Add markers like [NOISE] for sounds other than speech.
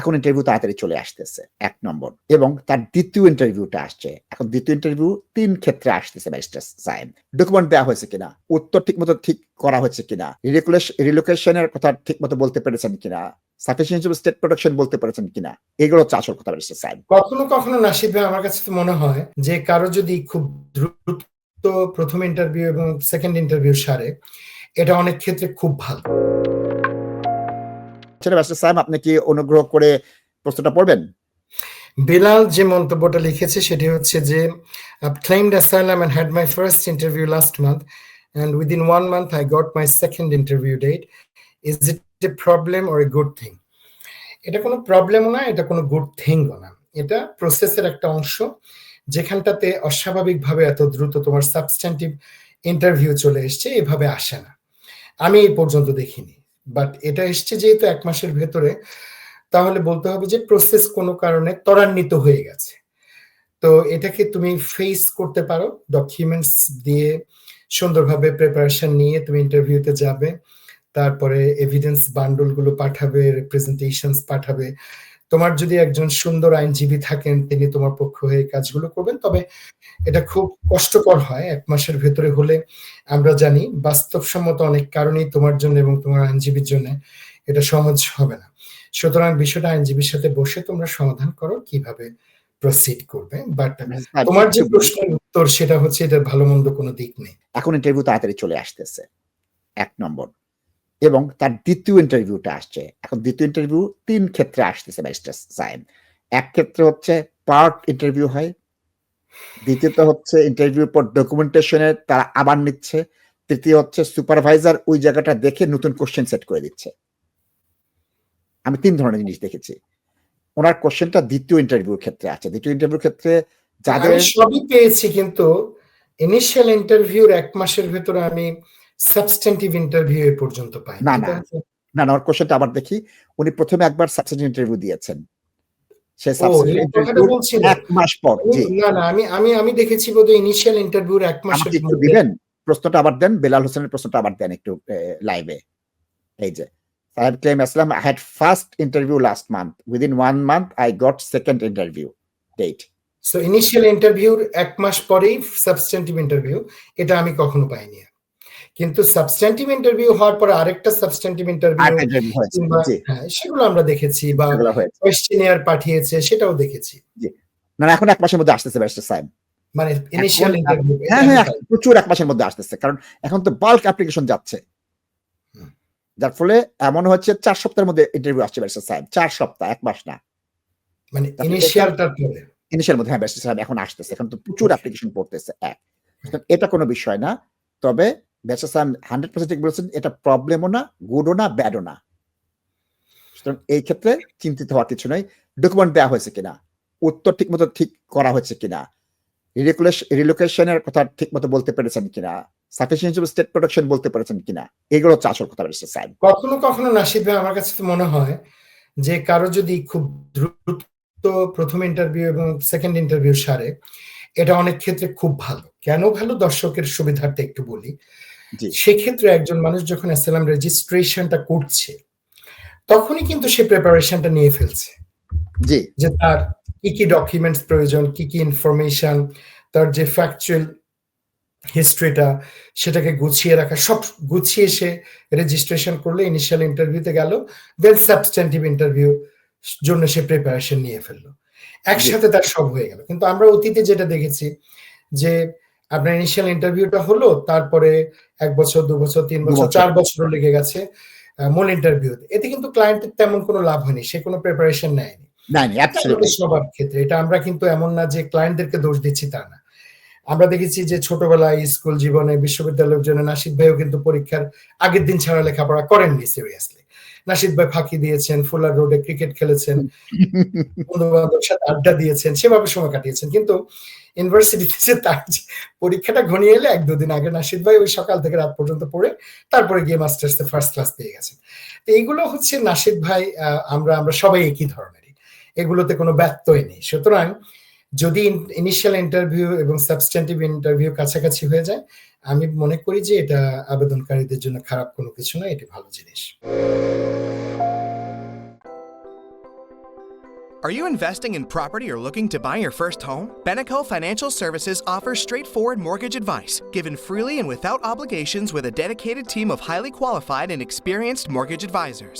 এখন ইন্টারভিউ তাড়াতাড়ি চলে আসতেছে, এক নম্বর। এবং তার দ্বিতীয় ইন্টারভিউটা আসছে। এখন দ্বিতীয় ইন্টারভিউ তিন ক্ষেত্রে আসতেছে ব্যারিস্টার সাহেব ডকুমেন্ট দেওয়া হয়েছে কিনা? উত্তর ঠিক মতো ঠিক করা হয়েছে কিনা? রিলোকেশনের কথা ঠিক মতো বলতে পেরেছেন কিনা? সাফিসিয়েন্সি স্টেট প্রোটেকশন বলতে পেরেছেন কিনা? এগুলো হচ্ছে আসল কথা ব্যারিস্টার সাহেব কখনো কখনো ভাই আমার কাছে তো মনে হয় যে কারও যদি খুব দ্রুত প্রথম ইন্টারভিউ এবং সেকেন্ড ইন্টারভিউ সারে, এটা অনেক ক্ষেত্রে খুব ভালো। সেটা ব্যারিস্টার সাহেব, আপনি কি অনুগ্রহ করে প্রশ্নটা পড়বেন? বিলাল যে মন্তব্যটা লিখেছে সেটি হচ্ছে যে claimed asylum and had my first interview last month, and within one month I got my second interview date. Is it a problem or a good thing? এটা কোনো প্রবলেমও না, এটা কোনো গুড থিংও না। এটা প্রসেসের একটা অংশ, যেখানটাতে অস্বাভাবিকভাবে এত দ্রুত তোমার সাবস্ট্যান্টিভ ইন্টারভিউ চলে এসছে, এভাবে আসে না। আমি এই পর্যন্ত দেখিনি। বাট এটা এসছে যেহেতু এক মাসের ভেতরে, তাহলে বলতে হবে যে প্রসেস কোনো কারণে ত্বরান্বিত হয়ে গেছে। তো এটাকে তুমি ফেস করতে পারো ডকুমেন্টস দিয়ে সুন্দরভাবে প্রিপারেশন নিয়ে তুমি ইন্টারভিউতে যাবে, তারপরে এভিডেন্স বান্ডলগুলো পাঠাবে রিপ্রেজেন্টেশনস পাঠাবে তোমার যদি একজন সুন্দর আইনজীবী থাকেন তিনি তোমার পক্ষ হয়ে কাজগুলো করবেন। তবে এটা খুব কষ্টকর হয় এক মাসের ভেতরে হলে। আমরা জানি বাস্তবসম্মত অনেক কারণেই তোমার জন্য এবং তোমার আইনজীবীর জন্য এটা সহজ হবে না। সুতরাং বিষয়টা আইনজীবীর সাথে বসে তোমরা সমাধান করো কীভাবে প্রসিড করবে। বাট তোমার যে প্রশ্নের উত্তর সেটা হচ্ছে এটা ভালো মন্দ কোনো দিক নেই। এখন ইন্টারভিউ তাড়াতাড়ি চলে আসতেছে। এক নম্বর। এবং তার দ্বিতীয় ইন্টারভিউটা আসছে। এখন দ্বিতীয় ইন্টারভিউ তিন ক্ষেত্রে আসতেছে ব্যারিস্টার সাহেব এক ক্ষেত্রে হচ্ছে পার্ট ইন্টারভিউ হয়, দ্বিতীয়ত হচ্ছে ইন্টারভিউ পর ডকুমেন্টেশনের তারা আবার নিচ্ছে, তৃতীয় হচ্ছে সুপারভাইজার ওই জায়গাটা দেখে নতুন কোশ্চেন সেট করে দিচ্ছে। আমি তিন ধরনের জিনিস দেখেছি। ওনার কোশ্চেনটা দ্বিতীয় ইন্টারভিউর ক্ষেত্রে আছে। দ্বিতীয় ইন্টারভিউর ক্ষেত্রে যাদের সবই পেয়েছি, কিন্তু ইনিশিয়াল ইন্টারভিউর এক মাসের ভেতরে আমি সাবস্টেন্টিভ ইন্টারভিউ পর্যন্ত পাই। না, না। না না ওর কোশ্চেনটা আবার দেখি উনি প্রথমে একবার সাবস্টেন্টিভ ইন্টারভিউ দিয়েছেন। সে। এক মাস পর না না আমি আমি আমি দেখেছি বোধহয় ইনিশিয়াল ইন্টারভিউর এক একটু দিবেন? প্রশ্নটা আবার দেন বেলাল হোসেনের প্রশ্নটা আবার দেন একটু লাইভে এই যে সাহেব Kaleem Aslam I had first interview last month within one month I got second interview date so initial ইন্টারভিউর এক মাস পরেই সাবস্টেন্টিভ ইন্টারভিউ এটা আমি কখনো পাইনি কিন্তু সাবস্টেন্টিভ ইন্টারভিউ হওয়ার পরে আরেকটা সাবস্টেন্টিভ ইন্টারভিউ হ্যাঁ সেগুলো আমরা দেখেছি বা কোয়েশ্চেনিয়ার পাঠিয়েছে সেটাও দেখেছি। না না, এখন এক মাসের মধ্যে আসতেছে ব্যারিস্টার সাহেব। মানে ইনিশিয়াল ইন্টারভিউ হ্যাঁ হ্যাঁ প্রচুর এক মাসের মধ্যে আসতেছে কারণ এখন তো বাল্ক অ্যাপ্লিকেশন যাচ্ছে। যার ফলে এমন হচ্ছে চার সপ্তাহের মধ্যে ইন্টারভিউ আসছে ব্যারিস্টার সাহেব চার সপ্তাহ এক মাস না। মানে পরে। ইনিশিয়াল মধ্যে হ্যাঁ ব্যারিস্টার সাহেব এখন আসতেছে এখন তো প্রচুর অ্যাপ্লিকেশন পড়তেছে এক। এটা কোনো বিষয় না তবে হান্ড্রেড পার্সেন্ট বলেছেন এটা প্রবলেমও না গুডও না ব্যাডও না। সুতরাং এই ক্ষেত্রে চিন্তিত হওয়ার কিছু ডকুমেন্ট দেওয়া হয়েছে কিনা? উত্তর ঠিক করা হয়েছে কিনা? রিলোকেশনের কথা বলতে পেরেছেন কিনা? স্টেট বলতে পেরেছেন কিনা? এগুলো হচ্ছে কথা কখনো কখনো ভাই আমার কাছে তো মনে হয় যে কারও যদি খুব দ্রুত প্রথম ইন্টারভিউ এবং সেকেন্ড ইন্টারভিউ সারে, এটা অনেক ক্ষেত্রে খুব ভালো। কেন ভালো? দর্শকের সুবিধার্থে একটু বলি। সেক্ষেত্রে একজন মানুষ যখন অ্যাসালাম রেজিস্ট্রেশনটা করছে তখনই কিন্তু সে প্রিপারেশনটা নিয়ে ফেলছে। জি। যে তার কি কি ডকুমেন্টস প্রয়োজন কি কি ইনফরমেশন তার যে ফ্যাকচুয়াল হিস্ট্রিটা সেটাকে গুছিয়ে রাখা সব গুছিয়ে সে রেজিস্ট্রেশন করলে ইনিশিয়াল ইন্টারভিউতে গেল দেন সাবস্ট্যান্টিভ ইন্টারভিউ জন্য সে প্রিপারেশন নিয়ে ফেলল। একসাথে তার সব হয়ে গেল। কিন্তু আমরা অতীতে যেটা দেখেছি যে আপনার ইনিশিয়াল ইন্টারভিউটা হলো তারপরে এক বছর দু বছর তিন বছর। চার বছর লেগে গেছে মূল ইন্টারভিউতে এতে কিন্তু ক্লায়েন্টের তেমন কোনো লাভ হয়নি সে কোনো প্রিপারেশন নেয়নি। সবার ক্ষেত্রে এটা আমরা কিন্তু এমন না যে ক্লায়েন্টদেরকে দোষ দিচ্ছি তা না। আমরা দেখেছি যে ছোটবেলায় স্কুল জীবনে বিশ্ববিদ্যালয়ের জন্য নাসিদ ভাইও কিন্তু পরীক্ষার আগের দিন ছাড়া লেখাপড়া করেননি সিরিয়াসলি নাসিদ ভাই ফাঁকি দিয়েছেন ফুলার রোডে ক্রিকেট খেলেছেন [LAUGHS] বন্ধু বান্ধবের সাথে আড্ডা দিয়েছেন সেভাবে সময় কাটিয়েছেন। কিন্তু ইউনিভার্সিটিতে যে তার পরীক্ষাটা ঘনিয়ে এলে এক দুদিন আগে নাসিদ ভাই ওই সকাল থেকে রাত পর্যন্ত পড়ে তারপরে গিয়ে মাস্টার্সে ফার্স্ট ক্লাস পেয়ে গেছেন। তো এইগুলো হচ্ছে নাসিদ ভাই আহ, আমরা আমরা সবাই একই ধরনেরই। এগুলোতে কোনো ব্যত্যয় নেই। সুতরাং যদি ইনিশিয়াল ইন্টারভিউ এবং সাবস্ট্যান্টিভ ইন্টারভিউ কাছাকাছি হয়ে যায় আমি মনে করি যে এটা আবেদনকারীদের জন্য খারাপ কোনো কিছু নয় এটি ভালো জিনিস Are you investing in property or looking to buy your first home? Beneco Financial Services offers straightforward mortgage advice, given freely and without obligations with a dedicated team of highly qualified and experienced mortgage advisors.